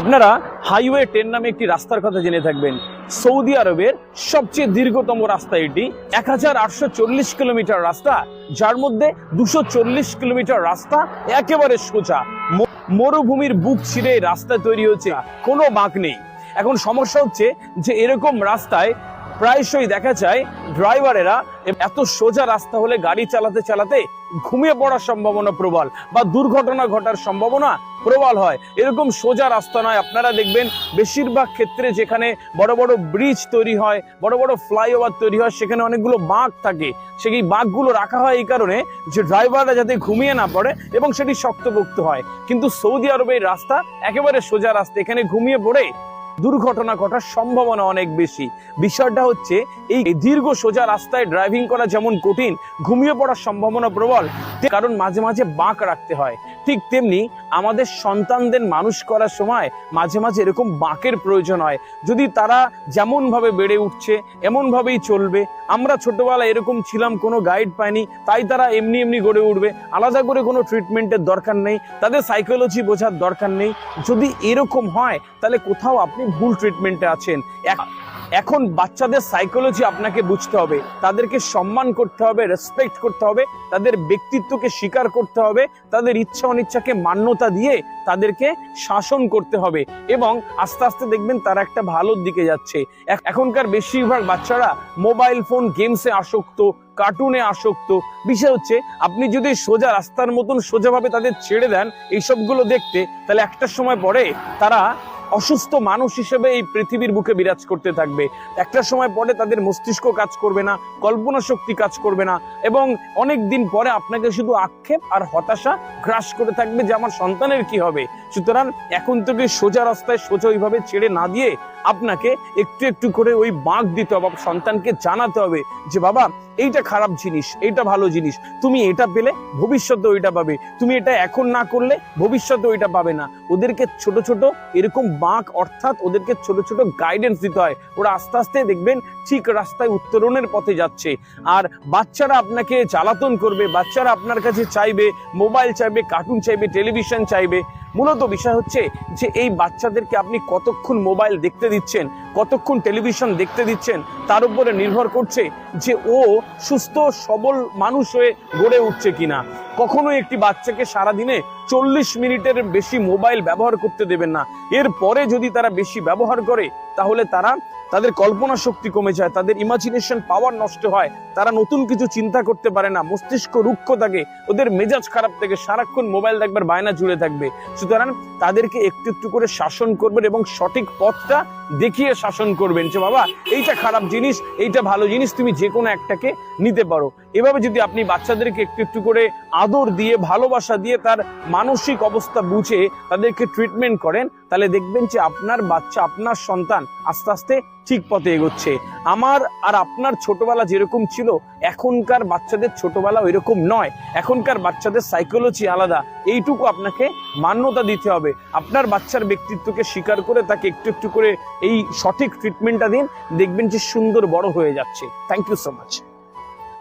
আপনারা highway ten নামে একটি রাস্তার কথা জেনে থাকবেন। সৌদি আরবের সবচেয়ে দীর্ঘতম রাস্তা এটি। এক হাজার আটশো চল্লিশ কিলোমিটার রাস্তা, যার মধ্যে দুশো কিলোমিটার রাস্তা একেবারে সোজা। মরুভূমির বুক ছিঁড়ে রাস্তা তৈরি হচ্ছে কোনো বাঁক নেই। এখন সমস্যা হচ্ছে যে এরকম রাস্তায় প্রায়শই দেখা যায় ড্রাইভারেরা এত সোজা রাস্তা হলে গাড়ি চালাতে চালাতে ঘুমিয়ে পড়ার সম্ভাবনা প্রবল বা দুর্ঘটনা ঘটার সম্ভাবনা প্রবল হয়। এরকম সোজা রাস্তা নয়। আপনারা দেখবেন বেশিরভাগ ক্ষেত্রে যেখানে বড় বড় ব্রিজ তৈরি হয়, বড় বড় ফ্লাইওভার তৈরি হয়, সেখানে অনেকগুলো বাঁক থাকে। সেই বাঁকগুলো রাখা হয় এই কারণে যে ড্রাইভাররা যাতে ঘুমিয়ে না পড়ে এবং সেটি শক্তপোক্ত হয়। কিন্তু সৌদি আরবের রাস্তা একেবারে সোজা রাস্তা। এখানে ঘুমিয়ে পড়ে দুর্ঘটনা ঘটার সম্ভাবনা অনেক বেশি। বিষয়টা হচ্ছে, এই দীর্ঘ সোজা রাস্তায় ড্রাইভিং করা যেমন কঠিন, ঘুমিয়ে পড়ার সম্ভাবনা প্রবল, কারণ মাঝে মাঝে বাঁক রাখতে হয়। ঠিক তেমনি আমাদের সন্তানদের মানুষ করার সময় মাঝে মাঝে এরকম বাঁকের প্রয়োজন হয়। যদি তারা যেমনভাবে বেড়ে উঠছে, এমনভাবেই চলবে। আমরা ছোটবেলায় এরকম ছিলাম, কোনো গাইড পাইনি, তাই তারা এমনি এমনি গড়ে উঠবে। আলাদা করে কোনো ট্রিটমেন্টের দরকার নেই, তাদের সাইকোলজি বোঝার দরকার নেই। যদি এরকম হয়, তাহলে কোথাও আপনি ভুল ট্রিটমেন্টে আছেন। এক- এখন বাচ্চাদের সাইকোলজি আপনাকে বুঝতে হবে। তাদেরকে সম্মান করতে হবে রেসপেক্ট করতে হবে, তাদের ব্যক্তিত্বকে স্বীকার করতে হবে, তাদের ইচ্ছা অনিচ্ছাকে মান্যতা দিয়ে তাদেরকে শাসন করতে হবে এবং আস্তে আস্তে দেখবেন তারা একটা ভালোর দিকে যাচ্ছে। এখনকার বেশিরভাগ বাচ্চারা মোবাইল ফোন গেমসে আসক্ত কার্টুনে আসক্ত। বিষয় হচ্ছে, আপনি যদি সোজা রাস্তার মতন সোজাভাবে তাদের ছেড়ে দেন, এইসবগুলো দেখতে, তাহলে একটা সময় পরে তারা অসুস্থ মানুষ হিসেবে এই পৃথিবীর বুকে বিরাজ করতে থাকবে। একটা সময় পরে তাদের মস্তিষ্ক কাজ করবে না, কল্পনা শক্তি কাজ করবে না এবং অনেক দিন পরে আপনাকে শুধু আক্ষেপ আর হতাশা গ্রাস করে থাকবে যে আমার সন্তানের কি হবে। সুতরাং এখন থেকে সোজা রাস্তায় সোজা ওইভাবে ছেড়ে না দিয়ে আপনাকে একটু একটু করে ওই বাঁক দিতে হবে সন্তানকে জানাতে হবে যে, বাবা, এইটা খারাপ জিনিস, এইটা ভালো জিনিস। তুমি এটা পেলে, ভবিষ্যতে ওইটা পাবে। তুমি এটা এখন না করলে, ভবিষ্যতে ওইটা পাবে না। ওদেরকে ছোট ছোট এরকম বাঁক, অর্থাৎ ওদেরকে ছোট ছোট গাইডেন্স দিতে হয়। ওরা আস্তে আস্তে দেখবেন ঠিক রাস্তায় উত্তরণের পথে যাচ্ছে। আর বাচ্চারা আপনাকে জ্বালাতন করবে, বাচ্চারা আপনার কাছে চাইবে, মোবাইল চাইবে কার্টুন চাইবে টেলিভিশন চাইবে। মূলত বিষয় হচ্ছে যে এই বাচ্চাদেরকে আপনি কতক্ষণ মোবাইল দেখতে দিচ্ছেন, কতক্ষণ টেলিভিশন দেখতে দিচ্ছেন তার উপরে নির্ভর করছে যে ও সুস্থ, সবল মানুষ হয়ে গড়ে উঠছে কিনা। কখনো একটি বাচ্চাকে সারাদিনে চল্লিশ মিনিটের বেশি মোবাইল ব্যবহার করতে দেবেন না। এর পরে যদি তারা বেশি ব্যবহার করে, তাহলে তারা তাদের কল্পনা শক্তি কমে যায়, তাদের ইমাজিনেশন পাওয়ার নষ্ট হয়, তারা নতুন কিছু চিন্তা করতে পারে না, মস্তিষ্ক রুক্ষ থাকে, ওদের মেজাজ খারাপ থাকে, সারাক্ষণ মোবাইল দেখবার বায়না জুড়ে থাকবে। সুতরাং তাদেরকে একটু একটু করে শাসন করবেন এবং সঠিক পথটা দেখিয়ে শাসন করবেন যে, বাবা, এইটা খারাপ জিনিস এইটা ভালো জিনিস তুমি যে কোনো একটাকে নিতে পারো। এভাবে যদি আপনি বাচ্চাদেরকে একটু একটু করে আদর দিয়ে, ভালোবাসা দিয়ে তার মানসিক অবস্থা বুঝে তাদেরকে ট্রিটমেন্ট করেন, তাহলে দেখবেন যে আপনার বাচ্চা, আপনার সন্তান আস্তে আস্তে ঠিক পথে এগোচ্ছে। আমার আর আপনার ছোটবেলা যেরকম ছিল, এখনকার বাচ্চাদের ছোটবেলা ওইরকম নয়। এখনকার বাচ্চাদের সাইকোলজি আলাদা। এইটুকু আপনাকে মান্যতা দিতে হবে। আপনার বাচ্চার ব্যক্তিত্বকে স্বীকার করে তাকে একটু একটু করে এই সঠিক ট্রিটমেন্টটা দিন, দেখবেন যে সুন্দর বড় হয়ে যাচ্ছে। Thank you so much